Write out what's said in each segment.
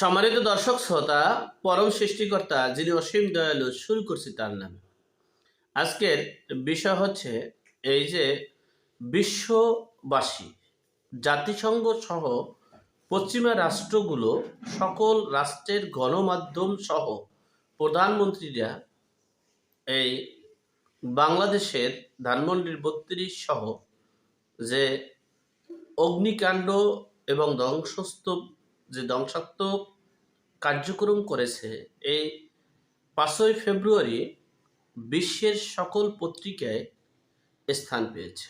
সম্মানিত দর্শক, শ্রোতা, পরম সৃষ্টিকর্তা যিনি অসীম দয়ালু শুরু করছি তার নামে। আজকের বিষয় হচ্ছে এই যে বিশ্ববাসী, জাতিসংঘ সহ পশ্চিমা রাষ্ট্রগুলো, সকল রাষ্ট্রের গণমাধ্যম সহ প্রধানমন্ত্রীরা এই বাংলাদেশের ধানমন্ডির বত্রিশ সহ যে অগ্নিকাণ্ড এবং ধ্বংসস্তূপ যে ধ্বংসাত্মক কার্যক্রম করেছে এই পাঁচই ফেব্রুয়ারি বিশ্বের সকল পত্রিকায় স্থান পেয়েছে।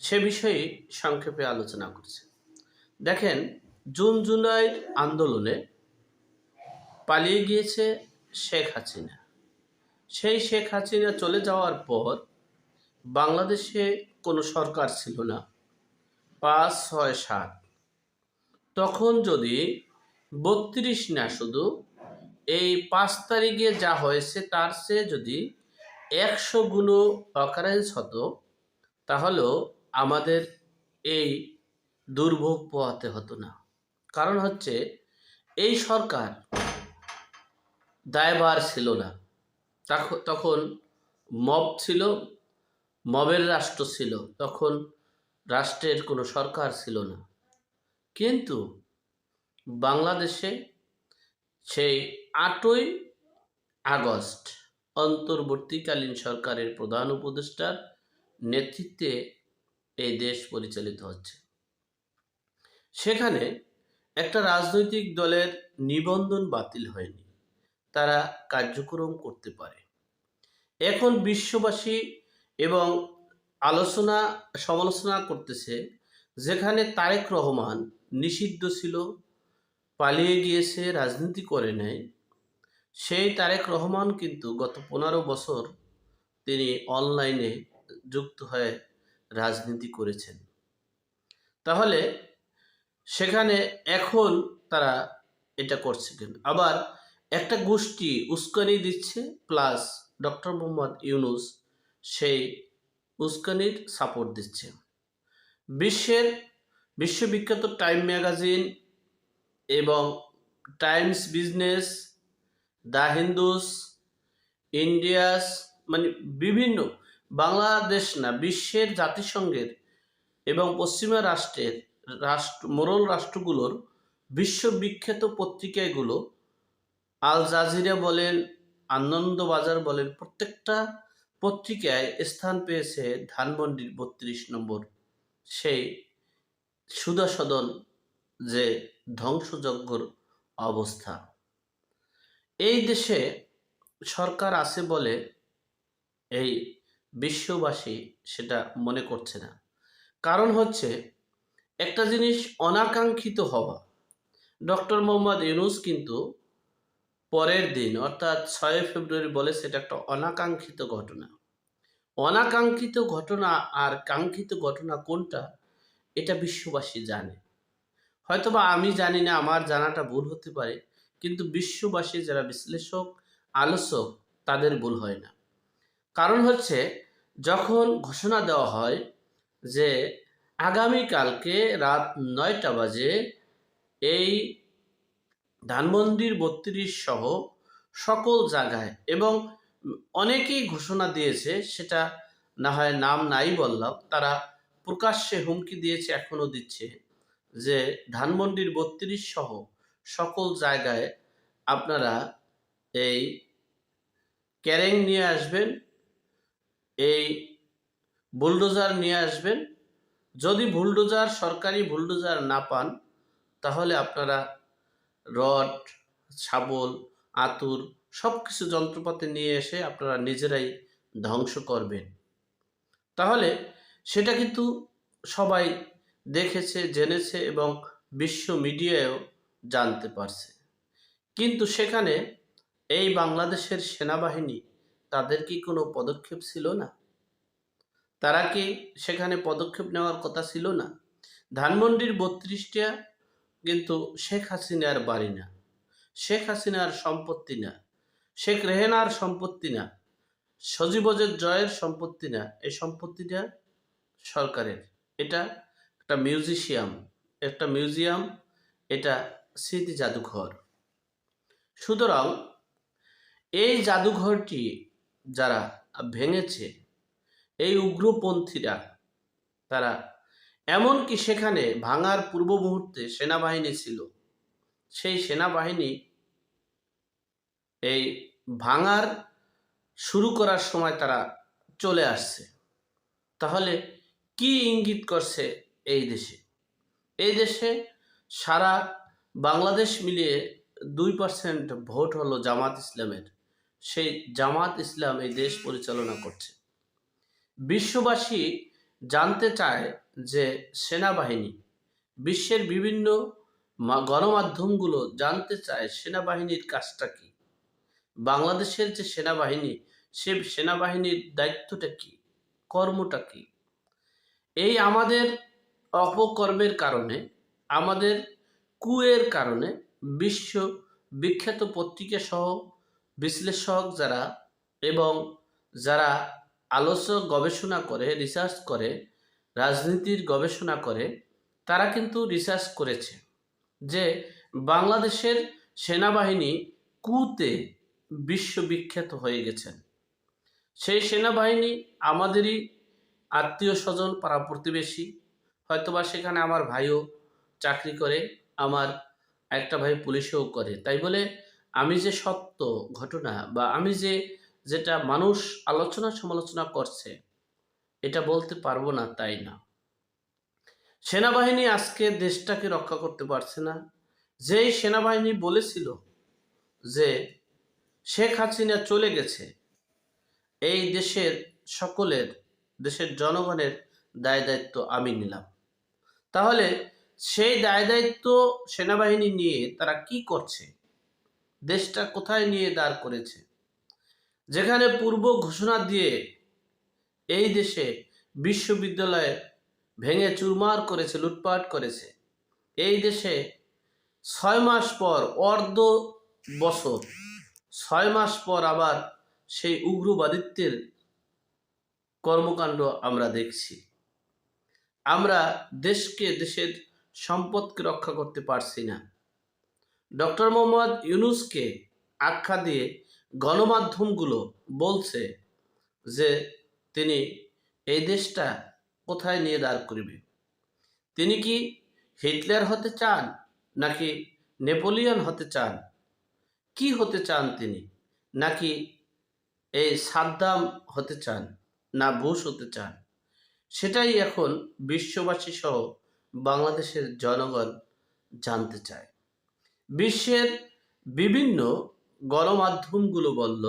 সে বিষয়ে সংক্ষেপে আলোচনা করছে। দেখেন, জুন জুলাই আন্দোলনে পালিয়ে গিয়েছে শেখ হাসিনা। সেই শেখ হাসিনা চলে যাওয়ার পর বাংলাদেশে কোনো সরকার ছিল না। পাঁচ, ছয়, সাত তখন যদি বত্রিশ না, শুধু এই পাঁচ তারিখে যা হয়েছে তার চেয়ে যদি একশো গুণ অকারেন্স হতো, তাহলেও আমাদের এই দুর্ভোগ পোহাতে হতো না। কারণ হচ্ছে এই সরকার দায়বার ছিল না। তখ- তখন মব ছিল, মবের রাষ্ট্র ছিল, তখন রাষ্ট্রের কোনো সরকার ছিল না। কিন্তু বাংলাদেশে সেই আটই আগস্ট অন্তর্বর্তীকালীন সরকারের প্রধান উপদেষ্টার নেতৃত্বে এই দেশ পরিচালিত হচ্ছে। সেখানে একটা রাজনৈতিক দলের নিবন্ধন বাতিল হয়নি। তারা কার্যক্রম করতে পারে। এখন বিশ্ববাসী এবং আলোচনা সমালোচনা করতেছে যেখানে তারেক রহমান নিষিদ্ধ ছিল, পালিয়ে গিয়েছে রাজনীতি করে নেয় সেই তারেক রহমান কিন্তু গত পনেরো বছর তিনি অনলাইনে যুক্ত হয়ে রাজনীতি করেছেন। তাহলে সেখানে এখন তারা এটা করছে কেন? আবার একটা গোষ্ঠী উস্কানি দিচ্ছে, প্লাস ডক্টর মোহাম্মদ ইউনুস সেই উস্কানির সাপোর্ট দিচ্ছে। বিশ্বের বিশ্ববিখ্যাত টাইম ম্যাগাজিন এবং Times business, the Hindus, India's মানে বিভিন্ন বাংলাদেশ না, বিশ্বের জাতিসংঘের এবং পশ্চিমা রাষ্ট্রের রাষ্ট্র মোরল রাষ্ট্রগুলোর বিশ্ববিখ্যাত পত্রিকাগুলো আল জাজিরা বলেন, আনন্দবাজার বলেন, প্রত্যেকটা পত্রিকায় স্থান পেয়েছে ধানমন্ডির বত্রিশ নম্বর সেই সুদাসদন যে ধ্বংসযজ্ঞর অবস্থা। এই দেশে সরকার আছে বলে এই বিশ্ববাসী সেটা মনে করছে না। কারণ হচ্ছে একটা জিনিস অনাকাঙ্ক্ষিত হওয়া। ডক্টর মোহাম্মদ ইউনুস কিন্তু পরের দিন, অর্থাৎ ছয় ফেব্রুয়ারি বলে সেটা একটা অনাকাঙ্ক্ষিত ঘটনা। অনাকাঙ্ক্ষিত ঘটনা আর কাঙ্ক্ষিত ঘটনা কোনটা, এটা বিশ্ববাসী জানে। হয়তোবা আমি জানি না, আমার জানাটা ভুল হতে পারে, কিন্তু বিশ্ববাসী যারা বিশ্লেষক, আলোচক, তাদের ভুল হয় না। কারণ হচ্ছে, যখন ঘোষণা দেওয়া হয় যে আগামীকালকে রাত নয়টা বাজে এই ধানমন্ডির বত্রিশ সহ সকল জায়গায় এবং অনেকেই ঘোষণা দিয়েছে, সেটা না হয় নাম নাই বললাম, তারা প্রকাশ্যে হুমকি দিয়েছে এখনও দিচ্ছে যে ধানমন্ডির বত্রিশ সহ সকল জায়গায় আপনারা এই ক্যারেং নিয়ে আসবেন, এই বুলডোজার নিয়ে আসবেন। যদি বুলডোজার, সরকারি বুলডোজার না পান, তাহলে আপনারা রড শাবল আতুর সব কিছু যন্ত্রপাতি নিয়ে এসে আপনারা নিজেরাই ধ্বংস করবেন। তাহলে সেটা কিন্তু সবাই দেখেছে, জেনেছে এবং বিশ্ব মিডিয়ায়ও জানতে পারছে। কিন্তু সেখানে এই বাংলাদেশের সেনাবাহিনী তাদের কি কোনো পদক্ষেপ ছিল না? তারা কি সেখানে পদক্ষেপ নেওয়ার কথা ছিল না? ধানমন্ডির বত্রিশটা কিন্তু শেখ হাসিনার বাড়ি না। শেখ হাসিনার সম্পত্তি না। শেখ রেহেনার সম্পত্তি না, সজীবজের জয়ের সম্পত্তি না, এই সম্পত্তিটা সরকারের। এটা একটা মিউজিশিয়াম, একটা মিউজিয়াম, এটা স্মৃতি জাদুঘর। সুতরাং এই জাদুঘরটি যারা ভেঙেছে, এই উগ্রপন্থীরা, তারা এমনকি সেখানে ভাঙার পূর্ব মুহূর্তে সেনাবাহিনী ছিল। সেই সেনাবাহিনী এই ভাঙার শুরু করার সময় তারা চলে আসছে। তাহলে কি ইঙ্গিত করছে এই দেশে? এই দেশে সারা বাংলাদেশ মিলিয়ে দুই পার্সেন্ট ভোট হলো জামাত ইসলামের। সেই জামাত ইসলাম এই দেশ পরিচালনা করছে। বিশ্ববাসী জানতে চায় যে সেনাবাহিনী, বিশ্বের বিভিন্ন গণমাধ্যমগুলো জানতে চায় সেনাবাহিনীর কাজটা কি। বাংলাদেশের যে সেনাবাহিনী, সে সেনাবাহিনীর দায়িত্বটা কি? কর্মটা কি? এই আমাদের অপকর্মের কারণে, আমাদের কুয়ের কারণে বিশ্ব বিখ্যাত পত্রিকা সহ বিশ্লেষক যারা এবং যারা আলোচক গবেষণা করে রিসার্চ করে, রাজনীতির গবেষণা করে, তারা কিন্তু রিসার্চ করেছে যে বাংলাদেশের সেনাবাহিনী কুতে বিশ্ববিখ্যাত হয়ে গেছেন। সেই সেনাবাহিনী আমাদেরই আত্মীয় স্বজন, পাড়া প্রতিবেশী। হয়তোবা সেখানে আমার ভাইও চাকরি করে, আমার একটা ভাই পুলিশেও করে। তাই বলে আমি যে সত্য ঘটনা বা আমি যে যেটা মানুষ আলোচনা সমালোচনা করছে, এটা বলতে পারব না তাই না। সেনাবাহিনী আজকে দেশটাকে রক্ষা করতে পারছে না। যেই সেনাবাহিনী বলেছিল যে শেখ হাসিনা চলে গেছে। এই দেশের সকলের, দেশের জনগণের দায় দায়িত্ব আমি নিলাম। তাহলে সেই দায় দায়িত্ব সেনাবাহিনী নিয়ে তারা কি করছে? দেশটা কোথায় নিয়ে দাঁড় করেছে? যেখানে পূর্ব ঘোষণা দিয়ে এই দেশে বিশ্ববিদ্যালয়ে ভেঙে চুরমার করেছে, লুটপাট করেছে। এই দেশে ছয় মাস পর অর্ধ বছর ছয় মাস পর আবার সেই উগ্রবাদিত্বের কর্মকাণ্ড আমরা দেখছি। আমরা দেশকে দেশের সম্পদকে রক্ষা করতে পারছি না। ডক্টর মোহাম্মদ ইউনুসকে আখ্যা দিয়ে গণমাধ্যমগুলো বলছে যে তিনি এই দেশটা কোথায় নিয়ে দাঁড় করবে? তিনি কি হিটলার হতে চান নাকি নেপোলিয়ন হতে চান? কি হতে চান তিনি? নাকি এই সাদ্দাম হতে চান, না বুশ হতে চান? সেটাই এখন বিশ্ববাসী সহ বাংলাদেশের জনগণ জানতে চায়। বিশ্বের বিভিন্ন গণমাধ্যমগুলো বলল,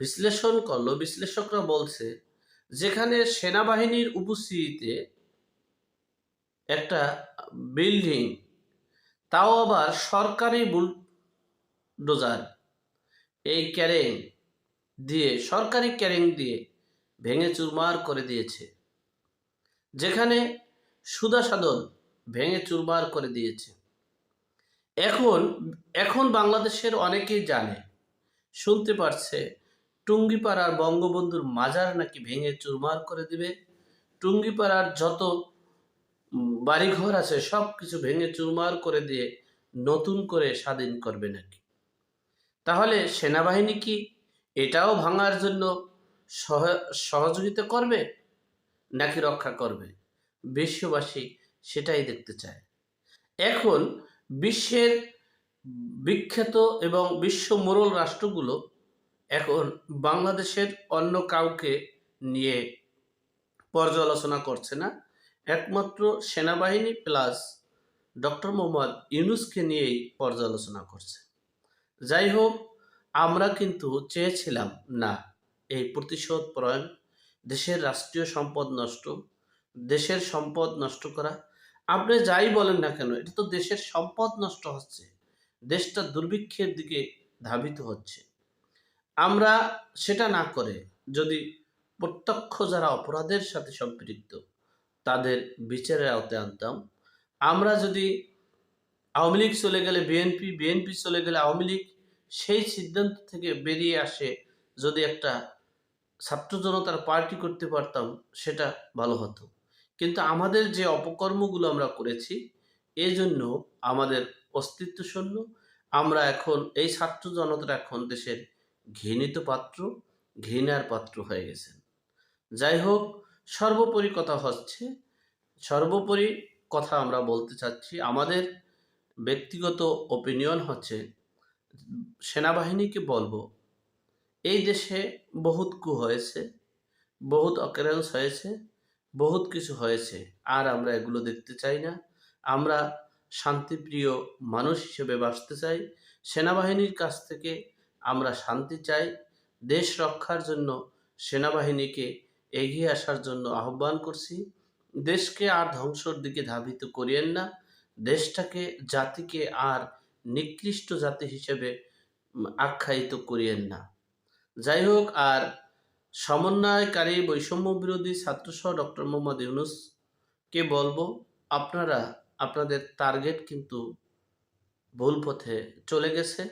বিশ্লেষণ করল, বিশ্লেষকরা বলছে, যেখানে সেনাবাহিনীর উপস্থিতিতে একটা বিল্ডিং তাও আবার সরকারি বুলডোজার এই ক্যারেং দিয়ে, সরকারি ক্যারেং দিয়ে ভেঙে চুরমার করে দিয়েছে। যেখানে সুদা সাধন ভেঙে চুরমার করে দিয়েছে। এখন এখন বাংলাদেশের অনেকেই জানে, শুনতে পারছে, টুঙ্গিপাড়ার বঙ্গবন্ধুর মাজার নাকি ভেঙে চুরমার করে দিবে। টুঙ্গিপাড়ার যত বাড়িঘর আছে সব কিছু ভেঙে চুরমার করে দিয়ে নতুন করে স্বাধীন করবে নাকি? তাহলে সেনাবাহিনী কি এটাও ভাঙার জন্য সহ- সহযোগিতা করবে নাকি রক্ষা করবে? বিশ্ববাসী সেটাই দেখতে চায়। এখন বিশ্বের বিখ্যাত এবং বিশ্ব মোরল রাষ্ট্রগুলো এখন বাংলাদেশের অন্য কাউকে নিয়ে পর্যালোচনা করছে না। একমাত্র সেনাবাহিনী প্লাস ডক্টর মোহাম্মদ ইউনুসকে নিয়েই পর্যালোচনা করছে। যাই হোক আমরা কিন্তু চেয়েছিলাম, না, এই প্রতিশোধ পরায়ণ দেশের রাষ্ট্রীয় সম্পদ নষ্ট, দেশের সম্পদ নষ্ট করা। আপনি যাই বলেন না কেন, এটা তো দেশের সম্পদ নষ্ট হচ্ছে, দেশটা দুর্ভিক্ষের দিকে ধাবিত হচ্ছে। আমরা সেটা না করে যদি প্রত্যক্ষ যারা অপরাধের সাথে সম্পৃক্ত, তাদের বিচারের আওতায় আনতাম, আমরা যদি আওয়ামী লীগ চলে গেলে বিএনপি বিএনপি চলে গেলে আওয়ামী লীগ, সেই সিদ্ধান্ত থেকে বেরিয়ে আসে যদি একটা ছাত্র জনতার পার্টি করতে পারতাম, সেটা ভালো হতো। কিন্তু আমাদের যে অপকর্মগুলো আমরা করেছি, এজন্য আমাদের অস্তিত্ব শূন্য। আমরা এখন, এই ছাত্র জনতার এখন দেশের ঘৃণিত পাত্র, ঘৃণার পাত্র হয়ে গেছেন। যাই হোক, সর্বোপরি কথা হচ্ছে, সর্বোপরি কথা আমরা বলতে চাচ্ছি, আমাদের ব্যক্তিগত ওপিনিয়ন হচ্ছে, সেনাবাহিনীকে বলব, এই দেশে বহুত কু হয়েছে, বহুত অকারেন্স হয়েছে, বহুত কিছু হয়েছে, আর আমরা এগুলো দেখতে চাই না। আমরা শান্তিপ্রিয় মানুষ হিসেবে বাঁচতে চাই, সেনাবাহিনীর কাছ থেকে আমরা শান্তি চাই, দেশ রক্ষার জন্য সেনাবাহিনীকে এগিয়ে আসার জন্য আহ্বান করছি, দেশকে আর ধ্বংসর দিকে ধাবিত করিয়েন না দেশটাকে জাতিকে আর নিকৃষ্ট জাতি হিসেবে আখ্যায়িত করিয়েন না। যাই হোক আর সমন্বয়কারী বৈষম্য বিরোধী ছাত্রসহ ডক্টর মোহাম্মদ ইউনুসকে বলব, আপনারা, আপনাদের টার্গেট কিন্তু ভুল পথে চলে গেছে।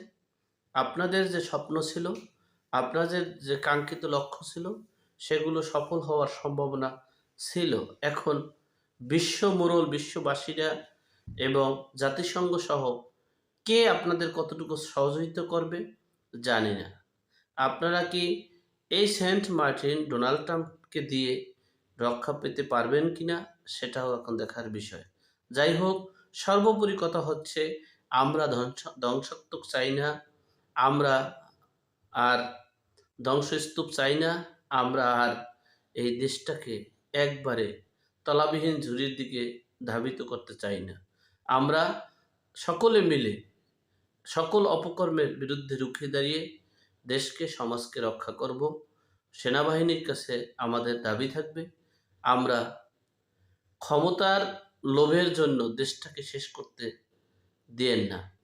আপনাদের যে স্বপ্ন ছিল, আপনাদের যে কাঙ্ক্ষিত লক্ষ্য ছিল, সেগুলো সফল হওয়ার সম্ভাবনা ছিল। এখন বিশ্ব মোড়ল বিশ্ববাসীরা এবং জাতিসংঘ সহ কে আপনাদের কতটুকু সহযোগিতা করবে, জানি না। আপনারা কি এই সেন্ট মার্টিন ডোনাল্ড ট্রাম্পকে দিয়ে রক্ষা পেতে পারবেন কিনা সেটাও এখন দেখার বিষয়। যাই হোক, সর্বোপরি কথা হচ্ছে, আমরা ধ্বংস ধ্বংসাত্মক চাই না, আমরা আর ধ্বংসস্তূপ চাই না, আমরা আর এই দেশটাকে একবারে তলাবিহীন ঝুড়ির দিকে ধাবিত করতে চাই না। আমরা সকলে মিলে সকল অপকর্মের বিরুদ্ধে রুখে দাঁড়িয়ে দেশকে, সমাজকে রক্ষা করব। সেনাবাহিনীর কাছে আমাদের দাবি থাকবে, আমরা ক্ষমতার লোভের জন্য দেশটাকে শেষ করতে দিয়েন না।